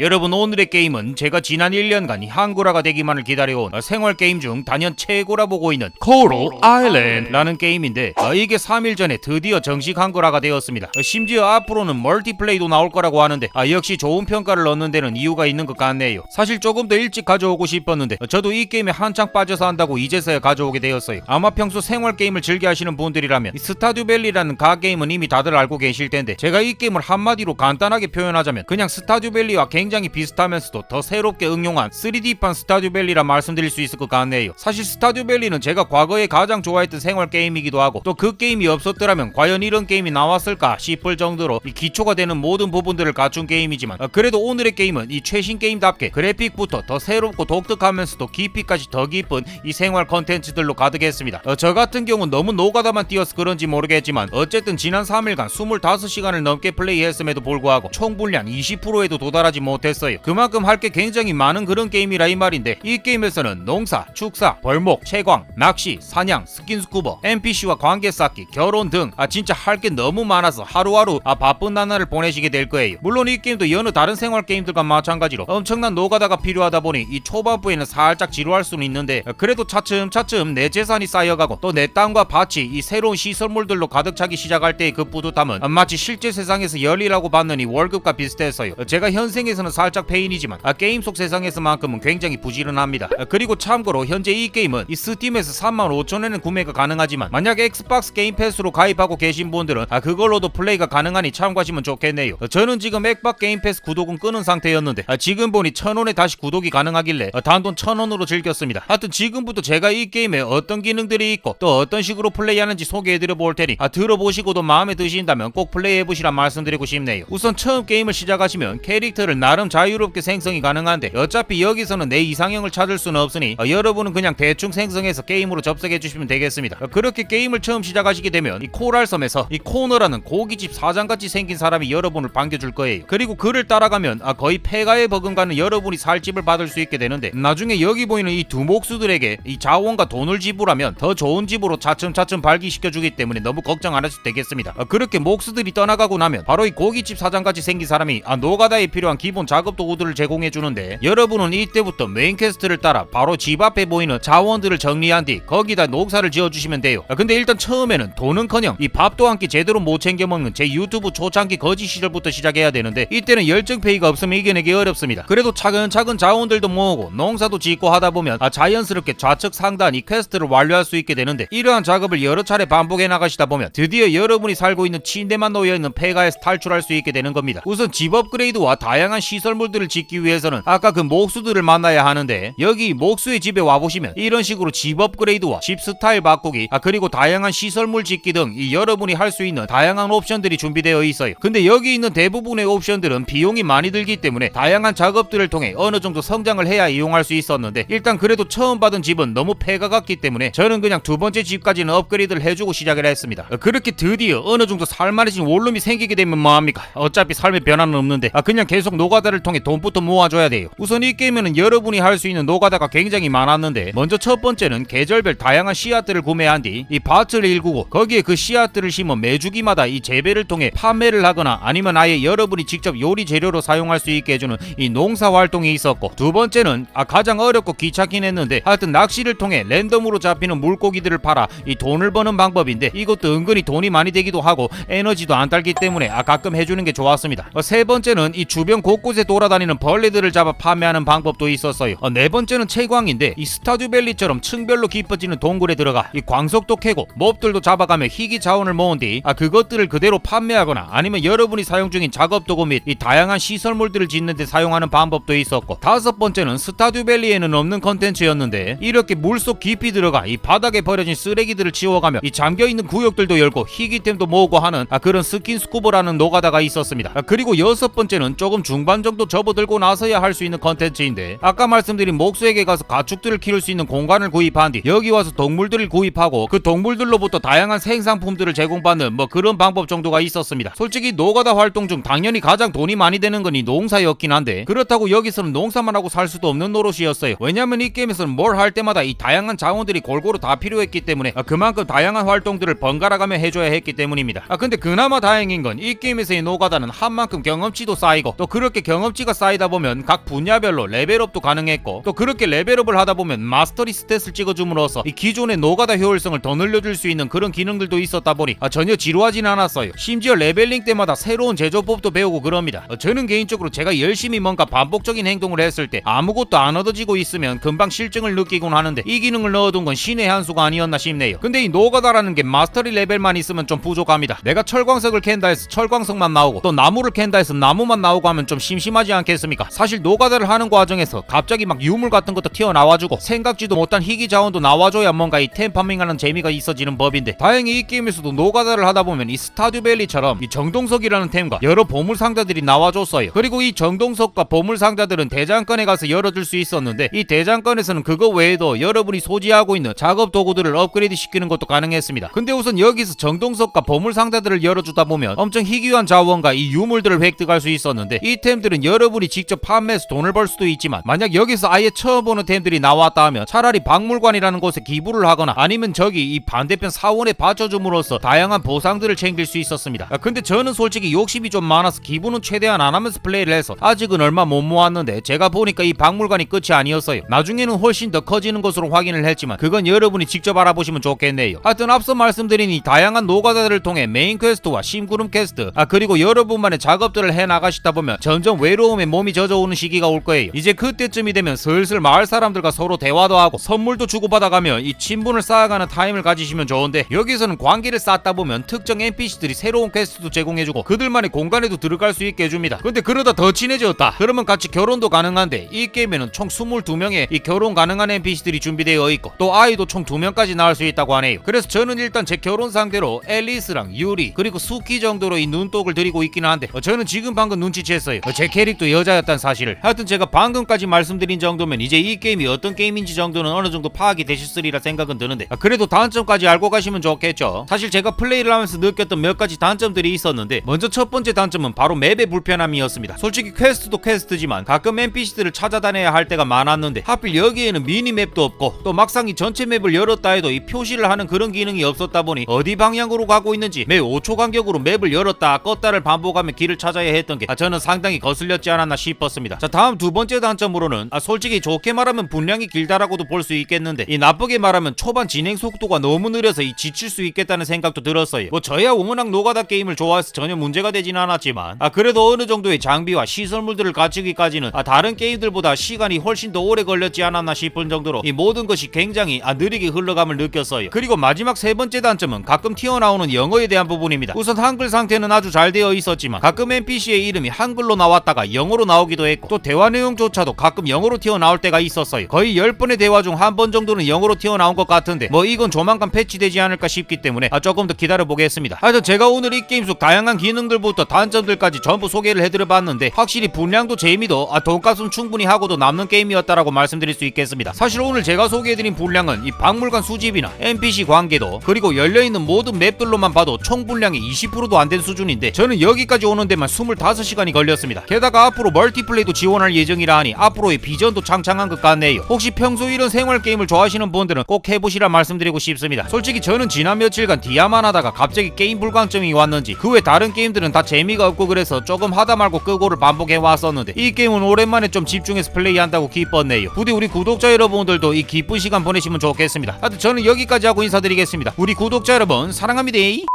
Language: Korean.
여러분 오늘의 게임은 제가 지난 1년간 한글화가 되기만을 기다려온 어, 생활 게임 중 단연 최고라 보고 있는 코로 아일랜드라는 게임인데 어, 이게 3일 전에 드디어 정식 한글화가 되었습니다. 어, 심지어 앞으로는 멀티플레이도 나올 거라고 하는데 아, 역시 좋은 평가를 얻는 데는 이유가 있는 것 같네요. 사실 조금 더 일찍 가져오고 싶었는데 어, 저도 이 게임에 한창 빠져서 한다고 이제서야 가져오게 되었어요. 아마 평소 생활 게임을 즐겨 하시는 분들이라면 이 스타듀밸리라는 가 게임은 이미 다들 알고 계실 텐데 제가 이 게임을 한마디로 간단하게 표현하자면 그냥 스타듀밸리와 굉장히 비슷하면서도 더 새롭게 응용한 3D판 스타듀밸리라 말씀드릴 수 있을 것 같네요. 사실 스타듀밸리는 제가 과거에 가장 좋아했던 생활 게임이기도 하고 또 그 게임이 없었더라면 과연 이런 게임이 나왔을까 싶을 정도로 이 기초가 되는 모든 부분들을 갖춘 게임이지만 어, 그래도 오늘의 게임은 이 최신 게임답게 그래픽부터 더 새롭고 독특하면서도 깊이까지 더 깊은 이 생활 컨텐츠들로 가득했습니다. 어, 저 같은 경우는 너무 노가다만 뛰어서 그런지 모르겠지만 어쨌든 지난 3일간 25시간을 넘게 플레이했음에도 불구하고 총 분량 20%에도 도달하지 못 했어요. 그만큼 할 게 굉장히 많은 그런 게임이라 이 말인데 이 게임에서는 농사, 축사, 벌목, 채광, 낚시, 사냥, 스킨스쿠버, NPC와 관계 쌓기, 결혼 등 아 진짜 할 게 너무 많아서 하루하루 아 바쁜 나날을 보내시게 될 거예요. 물론 이 게임도 여느 다른 생활 게임들과 마찬가지로 엄청난 노가다가 필요하다 보니 이 초반부에는 살짝 지루할 수는 있는데 아, 그래도 차츰차츰 내 재산이 쌓여가고 또 내 땅과 밭이 이 새로운 시설물들로 가득 차기 시작할 때의 그 뿌듯함은 아, 마치 실제 세상에서 열리라고 받는 이 월급과 비슷해서요. 어, 제가 현생에서는 살짝 페인이지만 아, 게임 속 세상에서만큼은 굉장히 부지런합니다. 아, 그리고 참고로 현재 이 게임은 이 스팀에서 35,000원에는 구매가 가능하지만 만약 엑스박스 게임 패스로 가입하고 계신 분들은 아, 그걸로도 플레이가 가능하니 참고하시면 좋겠네요. 어, 저는 지금 액박 게임 패스 구독은 끊은 상태였는데 아, 지금 보니 1,000원에 다시 구독이 가능하길래 어, 단돈 1,000원으로 즐겼습니다. 하여튼 지금부터 제가 이 게임에 어떤 기능들이 있고 또 어떤 식으로 플레이하는지 소개해드려 볼 테니 아, 들어보시고도 마음에 드신다면 꼭 플레이해보시라 말씀드리고 싶네요. 우선 처음 게임을 시작하시면 캐릭터를 나름 자유롭게 생성이 가능한데 어차피 여기서는 내 이상형을 찾을 수는 없으니 어, 여러분은 그냥 대충 생성해서 게임으로 접속해 주시면 되겠습니다. 어, 그렇게 게임을 처음 시작하시게 되면 이 코랄섬에서 이 코너라는 고깃집 사장같이 생긴 사람이 여러분을 반겨줄 거예요. 그리고 그를 따라가면 아, 거의 폐가에 버금가는 여러분이 살 집을 받을 수 있게 되는데 나중에 여기 보이는 이 두 목수들에게 이 자원과 돈을 지불하면 더 좋은 집으로 차츰차츰 발기시켜 주기 때문에 너무 걱정 안 하셔도 되겠습니다. 아, 그렇게 목수들이 떠나가고 나면 바로 이 고깃집 사장같이 생긴 사람이 아, 노가다에 필요한 기본 작업 도구들을 제공해 주는데 여러분은 이때부터 메인 퀘스트를 따라 바로 집 앞에 보이는 자원들을 정리한 뒤 거기다 농사를 지어 주시면 돼요. 아, 근데 일단 처음에는 돈은커녕 이 밥도 한 끼 제대로 못 챙겨 먹는 제 유튜브 초창기 거지 시절부터 시작해야 되는데 이때는 열정 페이가 없으면 이겨내기 어렵습니다. 그래도 차근차근 자원들도 모으고 농사도 짓고 하다 보면 아, 자연스럽게 좌측 상단 이 퀘스트를 완료할 수 있게 되는데 이러한 작업을 여러 차례 반복해 나가시다 보면 드디어 여러분이 살고 있는 침대만 놓여 있는 폐가에서 탈출할 수 있게 되는 겁니다. 우선 집 업그레이드와 다양한 시설물들을 짓기 위해서는 아까 그 목수들을 만나야 하는데 여기 목수의 집에 와 보시면 이런 식으로 집 업그레이드와 집 스타일 바꾸기 아 그리고 다양한 시설물 짓기 등 이 여러분이 할 수 있는 다양한 옵션들이 준비되어 있어요. 근데 여기 있는 대부분의 옵션들은 비용이 많이 들기 때문에 다양한 작업들을 통해 어느 정도 성장을 해야 이용할 수 있었는데 일단 그래도 처음 받은 집은 너무 폐가 같기 때문에 저는 그냥 두 번째 집까지는 업그레이드를 해주고 시작을 했습니다. 어, 그렇게 드디어 어느 정도 살만해진 원룸이 생기게 되면 뭐합니까? 어차피 삶의 변화는 없는데 아 그냥 계속 노가다를 통해 돈부터 모아줘야 돼요. 우선 이 게임에는 여러분이 할 수 있는 노가다가 굉장히 많았는데 먼저 첫 번째는 계절별 다양한 씨앗들을 구매한 뒤 이 밭을 일구고 거기에 그 씨앗들을 심어 매주기마다 이 재배를 통해 판매를 하거나 아니면 아예 여러분이 직접 요리 재료로 사용할 수 있게 해주는 이 농사 활동이 있었고 두 번째는 아 가장 어렵고 귀찮긴 했는데 하여튼 낚시를 통해 랜덤으로 잡히는 물고기들을 팔아 이 돈을 버는 방법인데 이것도 은근히 돈이 많이 되기도 하고 에너지도 안 딸기 때문에 아 가끔 해주는 게 좋았습니다. 어, 세 번째는 이 주변 곳곳에 돌아다니는 벌레들을 잡아 판매하는 방법도 있었어요. 어, 네 번째는 채광인데 이 스타듀밸리처럼 층별로 깊어지는 동굴에 들어가 이 광석도 캐고 몹들도 잡아가며 희귀 자원을 모은 뒤 아, 그것들을 그대로 판매하거나 아니면 여러분이 사용 중인 작업 도구 및 이 다양한 시설물들을 짓는데 사용하는 방법도 있었고 다섯 번째는 스타듀밸리에는 없는 컨텐츠였는데 이렇게 물속 깊이 들어가 이 바닥에 버려진 쓰레기들을 치워가며 이 잠겨있는 구역들도 열고 희귀템도 모으고 하는 아, 그런 스킨스쿠버라는 노가다가 있었습니다. 아, 그리고 여섯 번째는 조금 중반 정도 접어들고 나서야 할 수 있는 컨텐츠인데 아까 말씀드린 목수에게 가서 가축들을 키울 수 있는 공간을 구입한 뒤 여기 와서 동물들을 구입하고 그 동물들로부터 다양한 생산품들을 제공받는 뭐 그런 방법 정도가 있었습니다. 솔직히 노가다 활동 중 당연히 가장 돈이 많이 되는 건이 농사였긴 한데 그렇다고 여기서는 농사만 하고 살 수도 없는 노릇이었어요. 왜냐면 이 게임에서는 뭘 할 때마다 이 다양한 자원들이 골고루 다 필요했기 때문에 아, 그만큼 다양한 활동들을 번갈아가며 해줘야 했기 때문입니다. 아 근데 그나마 다행인 건 이 게임에서의 노가다는 한 만큼 경험치도 쌓이고 또 그렇게 경험치가 쌓이다 보면 각 분야별로 레벨업도 가능했고 또 그렇게 레벨업을 하다 보면 마스터리 스탯을 찍어줌으로써 이 기존의 노가다 효율성을 더 늘려줄 수 있는 그런 기능들도 있었다 보니 아, 전혀 지루하진 않았어요. 심지어 레벨링 때마다 새로운 제조법도 배우고 그럽니다. 어, 저는 개인적으로 제가 열심히 뭔가 반복적인 행동을 했을 때 아무것도 안 얻어지고 있으면 금방 실증을 느끼곤 하는데 이 기능을 넣어둔 건 신의 한 수가 아니었나 싶네요. 근데 이 노가다라는 게 마스터리 레벨만 있으면 좀 부족합니다. 내가 철광석을 캔다 해서 철광석만 나오고 또 나무를 캔다 해서 나무만 나오고 하면 좀 심심 하지 않겠습니까? 사실 노가다를 하는 과정에서 갑자기 막 유물 같은 것도 튀어나와주고 생각지도 못한 희귀 자원도 나와줘야 뭔가 이 템파밍하는 재미가 있어지는 법인데 다행히 이 게임에서도 노가다를 하다 보면 이 스타듀밸리처럼 이 정동석이라는 템과 여러 보물 상자들이 나와줬어요. 그리고 이 정동석과 보물 상자들은 대장간에 가서 열어줄 수 있었는데 이 대장간에서는 그거 외에도 여러분이 소지하고 있는 작업 도구들을 업그레이드 시키는 것도 가능했습니다. 근데 우선 여기서 정동석과 보물 상자들을 열어주다 보면 엄청 희귀한 자원과 이 유물들을 획득할 수 있었는데 이 템들은 여러분이 직접 판매해서 돈을 벌 수도 있지만 만약 여기서 아예 처음 보는 템들이 나왔다 하면 차라리 박물관이라는 곳에 기부를 하거나 아니면 저기 이 반대편 사원에 바쳐줌으로써 다양한 보상들을 챙길 수 있었습니다. 아, 근데 저는 솔직히 욕심이 좀 많아서 기부는 최대한 안 하면서 플레이를 해서 아직은 얼마 못 모았는데 제가 보니까 이 박물관이 끝이 아니었어요. 나중에는 훨씬 더 커지는 것으로 확인을 했지만 그건 여러분이 직접 알아보시면 좋겠네요. 하여튼 앞서 말씀드린 이 다양한 노가다들을 통해 메인 퀘스트와 심구름 퀘스트 아 그리고 여러분만의 작업들을 해 나가시다 보면 점점 외로움에 몸이 젖어오는 시기가 올 거예요. 이제 그때쯤이 되면 슬슬 마을 사람들과 서로 대화도 하고 선물도 주고받아가며 이 친분을 쌓아가는 타임을 가지시면 좋은데 여기서는 관계를 쌓다 보면 특정 NPC들이 새로운 퀘스트도 제공해주고 그들만의 공간에도 들어갈 수 있게 해줍니다. 근데 그러다 더 친해졌다. 그러면 같이 결혼도 가능한데 이 게임에는 총 22명의 이 결혼 가능한 NPC들이 준비되어 있고 또 아이도 총 2명까지 낳을 수 있다고 하네요. 그래서 저는 일단 제 결혼 상대로 앨리스랑 유리 그리고 수키 정도로 이 눈독을 들이고 있기는 한데 어, 저는 지금 방금 눈치챘어요. 어, 제 캐릭도 여자였단 사실을. 하여튼 제가 방금까지 말씀드린 정도면 이제 이 게임이 어떤 게임인지 정도는 어느 정도 파악이 되셨으리라 생각은 드는데 아, 그래도 단점까지 알고 가시면 좋겠죠. 사실 제가 플레이를 하면서 느꼈던 몇 가지 단점들이 있었는데 먼저 첫 번째 단점은 바로 맵의 불편함이었습니다. 솔직히 퀘스트도 퀘스트지만 가끔 NPC들을 찾아다녀야 할 때가 많았는데 하필 여기에는 미니맵도 없고 또 막상 이 전체 맵을 열었다 해도 이 표시를 하는 그런 기능이 없었다 보니 어디 방향으로 가고 있는지 매 5초 간격으로 맵을 열었다 껐다를 반복하며 길을 찾아야 했던 게 아, 저는 상당히 거 슬렸지 않았나 싶었습니다. 자 다음 두 번째 단점으로는 아, 솔직히 좋게 말하면 분량이 길다라고도 볼 수 있겠는데 이 나쁘게 말하면 초반 진행 속도가 너무 느려서 이 지칠 수 있겠다는 생각도 들었어요. 뭐 저야 워낙 노가다 게임을 좋아해서 전혀 문제가 되진 않았지만 아 그래도 어느 정도의 장비와 시설물들을 갖추기까지는 아 다른 게임들보다 시간이 훨씬 더 오래 걸렸지 않았나 싶은 정도로 이 모든 것이 굉장히 아 느리게 흘러감을 느꼈어요. 그리고 마지막 세 번째 단점은 가끔 튀어나오는 영어에 대한 부분입니다. 우선 한글 상태는 아주 잘 되어 있었지만 가끔 NPC의 이름이 한글로 나 왔다가 영어로 나오기도 했고 또 대화 내용조차도 가끔 영어로 튀어나올 때가 있었어요. 거의 10번의 대화 중 한 번 정도는 영어로 튀어나온 것 같은데 뭐 이건 조만간 패치되지 않을까 싶기 때문에 아 조금 더 기다려 보겠습니다. 하여튼 제가 오늘 이 게임 속 다양한 기능들부터 단점들까지 전부 소개를 해드려 봤는데 확실히 분량도 재미도 아 돈값은 충분히 하고도 남는 게임이었다라고 말씀드릴 수 있겠습니다. 사실 오늘 제가 소개해드린 분량은 이 박물관 수집이나 NPC 관계도 그리고 열려있는 모든 맵들로만 봐도 총 분량이 20%도 안 된 수준인데 저는 여기까지 오는 데만 25시간이 걸렸습니다. 게다가 앞으로 멀티플레이도 지원할 예정이라 하니 앞으로의 비전도 창창한 것 같네요. 혹시 평소 이런 생활 게임을 좋아하시는 분들은 꼭 해보시라 말씀드리고 싶습니다. 솔직히 저는 지난 며칠간 디아만 하다가 갑자기 게임 불광점이 왔는지 그 외 다른 게임들은 다 재미가 없고 그래서 조금 하다 말고 끄고를 반복해 왔었는데 이 게임은 오랜만에 좀 집중해서 플레이한다고 기뻤네요. 부디 우리 구독자 여러분들도 이 기쁜 시간 보내시면 좋겠습니다. 하여튼 저는 여기까지 하고 인사드리겠습니다. 우리 구독자 여러분 사랑합니다.